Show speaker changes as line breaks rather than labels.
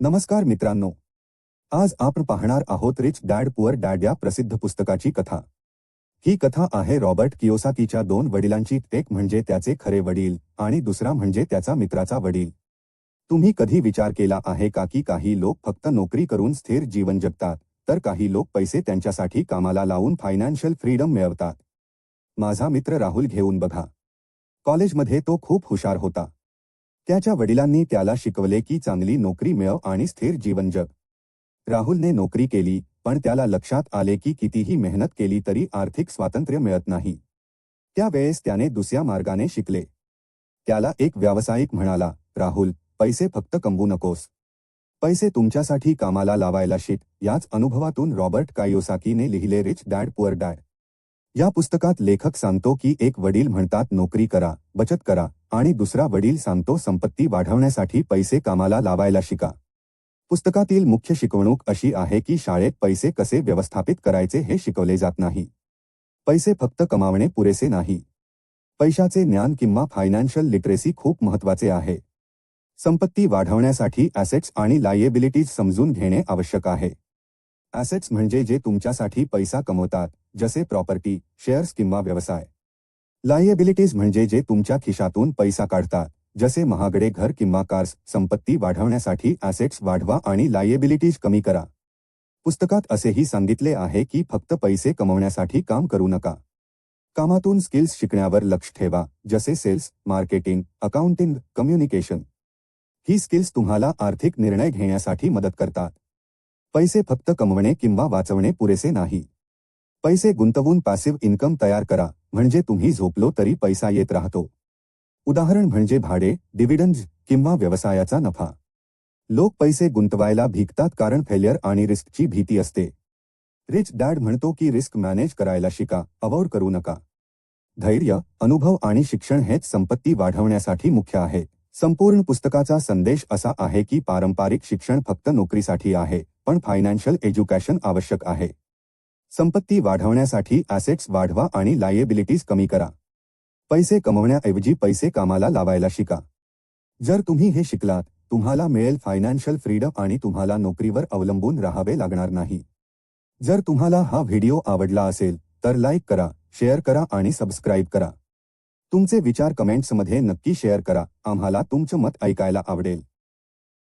नमस्कार मित्रांनो. आज आपण पाहणार आहोत रिच डॅड पुअर डॅड या प्रसिद्ध पुस्तकाची कथा. ही कथा आहे रॉबर्ट कियोसाकीच्या दोन वडिलांची. एक म्हणजे त्याचे खरे वडील आणि दुसरा म्हणजे त्याचा मित्राचा वडील. तुम्ही कधी विचार केला आहे का की काही लोक फक्त नोकरी करून स्थिर जीवन जगतात तर काही लोक पैसे त्यांच्यासाठी कामाला लावून फायनान्शियल फ्रीडम मिळवतात? माझा मित्र राहुल घेऊन बघा. कॉलेजमध्ये तो खूप हुशार होता. त्याच्या वडिलांनी त्याला शिकवले की चांगली नोकरी मिळव आणि स्थिर जीवन जग. राहुलने नोकरी केली पण त्याला लक्षात आले की कितीही मेहनत केली तरी आर्थिक स्वातंत्र्य मिळत नाही. त्यावेळेस त्याने दुसऱ्या मार्गाने शिकले. त्याला एक व्यावसायिक म्हणाला राहुल पैसे फक्त कमवू नकोस. पैसे तुमच्यासाठी कामाला लावायला शिक. याच अनुभवातून रॉबर्ट कायोसाकीने लिहिले रिच डॅड पुअर डॅड. या पुस्तकात लेखक सांगतो की एक वडील म्हणतात, नोकरी करा, बचत करा, आणि दुसरा वडील सांगतो, संपत्ती वाढवण्यासाठी पैसे कामाला लावायला शिका. पुस्तकातील मुख्य शिकवणूक अशी आहे की शाळेत पैसे कसे व्यवस्थापित करायचे हे शिकवले जात नाही. पैसे फक्त कमावणे पुरेसे नाही. पैशाचे ज्ञान किंवा फायनान्शियल लिटरेसी खूप महत्वाचे आहे. संपत्ती वाढवण्यासाठी ॲसेट्स आणि लायबिलिटीज समजून घेणे आवश्यक आहे. ॲसेट्स म्हणजे जे तुमच्यासाठी पैसा कमवतात, जसे प्रॉपर्टी शेअर्स किंवा व्यवसाय. लायबिलिटीज म्हणजे जे तुमच्या खिशातून पैसा काढतात, जसे महागडे घर किंवा कार्स संपत्ती वाढवण्यासाठी ॲसेट्स वाढवा आणि लायबिलिटीज कमी करा. पुस्तकात असेही सांगितले आहे की फक्त पैसे कमवण्यासाठी काम करू नका. कामातून स्किल्स शिकण्यावर लक्ष ठेवा, जसे सेल्स मार्केटिंग अकाउंटिंग कम्युनिकेशन ही स्किल्स तुम्हाला आर्थिक निर्णय घेण्यासाठी मदत करतात. पैसे फक्त कमवणे किंवा वाचवणे पुरेसे नाही. पैसे गुंतवून पॅसिव्ह इन्कम तयार करा म्हणजे तुम्ही झोपलो तरी पैसा येत राहतो. उदाहरण म्हणजे भाडे डिव्हिडंड किंवा व्यवसायाचा नफा. लोक पैसे गुंतवायला भिकतात कारण फेलियर आणि रिस्कची भीती असते. रिच डॅड म्हणतो की रिस्क मॅनेज करायला शिका अवॉइड करू नका. धैर्य अनुभव आणि शिक्षण हेच संपत्ती वाढवण्यासाठी मुख्य आहे. संपूर्ण पुस्तकाचा संदेश असा आहे की पारंपरिक शिक्षण फक्त नोकरीसाठी आहे. पण फायनान्शियल एज्युकेशन आवश्यक आहे. संपत्ती वाढवण्यासाठी ॲसेट्स वाढवा आणि लायबिलिटीज कमी करा. पैसे कमवण्याऐवजी पैसे कामाला लावायला शिका. जर तुम्ही हे शिकलात तुम्हाला मिळेल फायनान्शियल फ्रीडम आणि तुम्हाला नोकरीवर अवलंबून राहावे लागणार नाही. जर तुम्हाला हा व्हिडिओ आवडला असेल तर लाईक करा शेअर करा आणि सबस्क्राईब करा. तुमचे विचार कमेंट्समध्ये नक्की शेअर करा. आम्हाला तुमचं मत ऐकायला आवडेल.